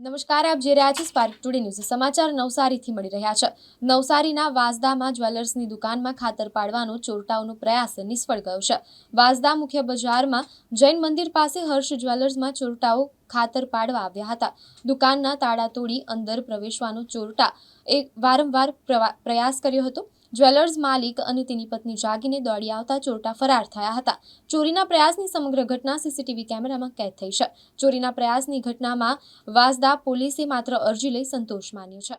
નમસ્કાર, આપ જે રહ્યા છે સ્પાર્ક ટુડે ન્યૂઝ સમાચાર નવસારીથી મળી રહ્યા છે. નવસારીના વાસદામાં જ્વેલર્સની દુકાનમાં ખાતર પાડવાનો ચોરટાઓનો પ્રયાસ નિષ્ફળ ગયો છે. વાસદા મુખ્ય બજારમાં જૈન મંદિર પાસે હર્ષ જ્વેલર્સમાં ચોરટાઓ ખાતર પાડવા આવ્યા હતા. દુકાનના તાળા તોડી અંદર પ્રવેશવાનો ચોરટા એ વારંવાર પ્રયાસ કર્યો હતો. જ્વેલર્સ માલિક અને તેની પત્ની જાગીને દોડી આવતા ચોરટા ફરાર થયા હતા. ચોરીના પ્રયાસની સમગ્ર ઘટના સીસીટીવી કેમેરામાં કેદ થઈ છે. ચોરીના પ્રયાસની ઘટનામાં વાસદા પોલીસે માત્ર અરજી લઈ સંતોષ માન્યો છે.